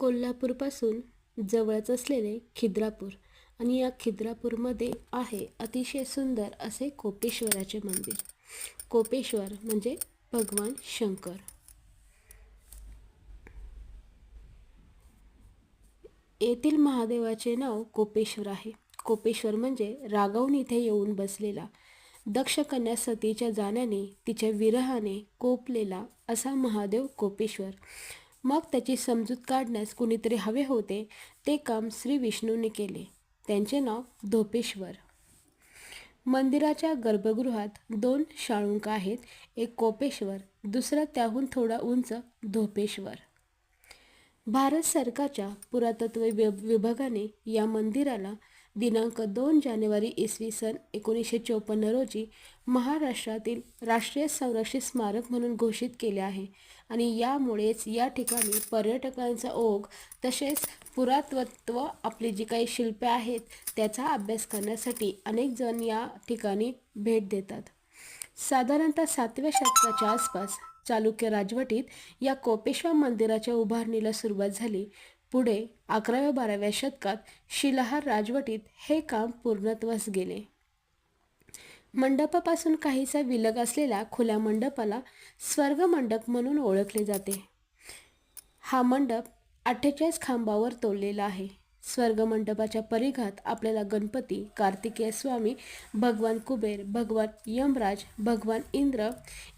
कोल्हापूरपासून जवळच असलेले खिद्रापूर आणि या खिद्रापूरमध्ये आहे अतिशय सुंदर असे कोपेश्वराचे मंदिर. कोपेश्वर म्हणजे भगवान शंकर. येथील महादेवाचे नाव कोपेश्वर आहे. कोपेश्वर म्हणजे रागावून इथे येऊन बसलेला दक्ष कन्या सतीच्या जाण्याने तिच्या विरहाने कोपलेला असा महादेव कोपेश्वर. मग त्याची समजूत काढण्यास कुणीतरी हवे होते ते काम श्री विष्णूने केले. त्यांचे नाव धोपेश्वर. मंदिराच्या गर्भगृहात दोन शाळुंक आहेत एक कोपेश्वर दुसरा त्याहून थोडा उंच धोपेश्वर. भारत सरकारच्या पुरातत्व विभ विभागाने या मंदिराला दिनांक दोन जानेवारी इसवी सन एकोणीसशे चोपन्न रोजी महाराष्ट्रातील राष्ट्रीय संरक्षित स्मारक म्हणून घोषित केले आहे. आणि यामुळेच या ठिकाणी पर्यटकांचा ओघ तसेच पुरातत्व आपली जी काही शिल्पे आहेत त्याचा अभ्यास करण्यासाठी अनेक जण या ठिकाणी भेट देतात. साधारणतः सातव्या शतकाच्या आसपास चालुक्य राजवटीत या कोपेश्वर मंदिराच्या उभारणीला सुरुवात झाली. पुढे अकराव्या बाराव्या शतकात शिलाहार राजवटीत हे काम पूर्णत्वास गेले. मंडपापासून काहीसा विलग असलेल्या खुल्या मंडपाला स्वर्ग मंडप म्हणून ओळखले जाते. हा मंडप अठ्ठेचाळीस खांबावर तोडलेला आहे. स्वर्ग मंडपाच्या परिघात आपल्याला गणपती कार्तिकेय स्वामी भगवान कुबेर भगवान यमराज भगवान इंद्र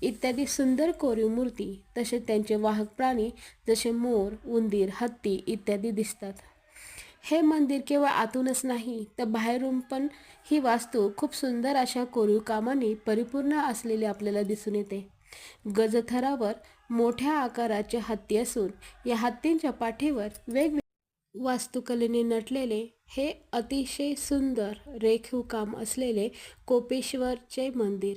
इत्यादी सुंदर कोरीव मूर्ती तसेच त्यांचे वाहक प्राणी जसे मोर उंदीर हत्ती इत्यादी दिसतात. हे मंदिर केवळ आतूनच नाही तर बाहेरून पण ही वास्तू खूप सुंदर अशा कोरीव कामांनी परिपूर्ण असलेली आपल्याला दिसून येते. गजथरावर मोठ्या आकाराचे हत्ती असून या हत्तींच्या पाठीवर वेगवेगळ्या वास्तुकलेने नटलेले हे अतिशय सुंदर रेखीव काम असलेले कोपेश्वरचे मंदिर.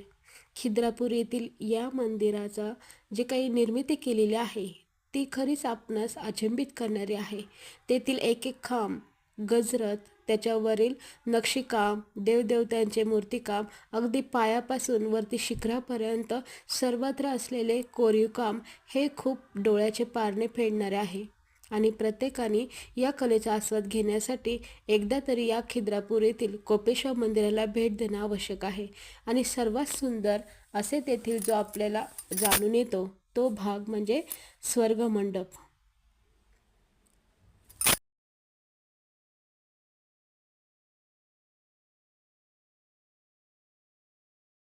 खिद्रापूर येथील या मंदिराचा जे काही निर्मिती केलेली आहे ती खरीच आपणास अचंबित करणारी आहे. तेथील एक एक खांब गजरत त्याच्यावरील नक्षीकाम देवदेवतांचे मूर्तिकाम अगदी पायापासून वरती शिखरापर्यंत सर्वत्र असलेले कोरीव काम हे खूप डोळ्याचे पारणे फेडणारे आहे. आणि प्रत्येकाने या कलेचा आस्वाद घेण्यासाठी एकदा तरी या खिद्रापूर येथील कोपेश्वर मंदिराला भेट देणं आवश्यक आहे. आणि सर्वात सुंदर असे तेथील जो आपल्याला जाणून येतो तो भाग म्हणजे स्वर्ग मंडप